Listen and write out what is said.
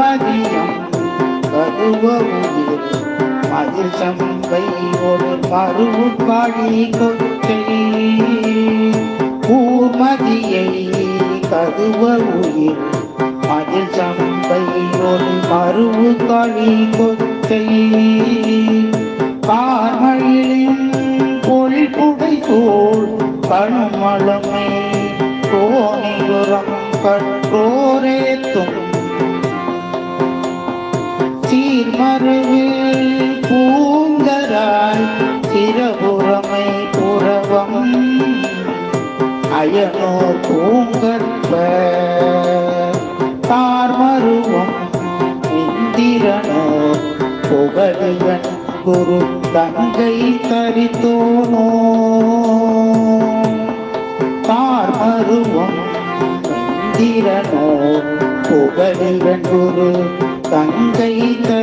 மதியம். கருவமுதிர் மதிசம்பை ஒரு பருவு பாடி கொச்சை பூமதியை கருவ உயிர் மதில் சம்பை ஒரு மருவு காளி கொச்சை கார்மழிலும் பொழிப்புடை தோல் கணுமளமை தோணிபுரம் கற்றோரே தும் சீர்மருவு பூந்தராய் சிறபுறமை புறவம் அயனோ பூங்கற்ப. தார்மருவம் இந்திரனோ புகழிவன் குரு தங்கை தரித்தோனோ. தார்மருவம் இந்திரனோ புகழிவன் குரு தங்கை தரி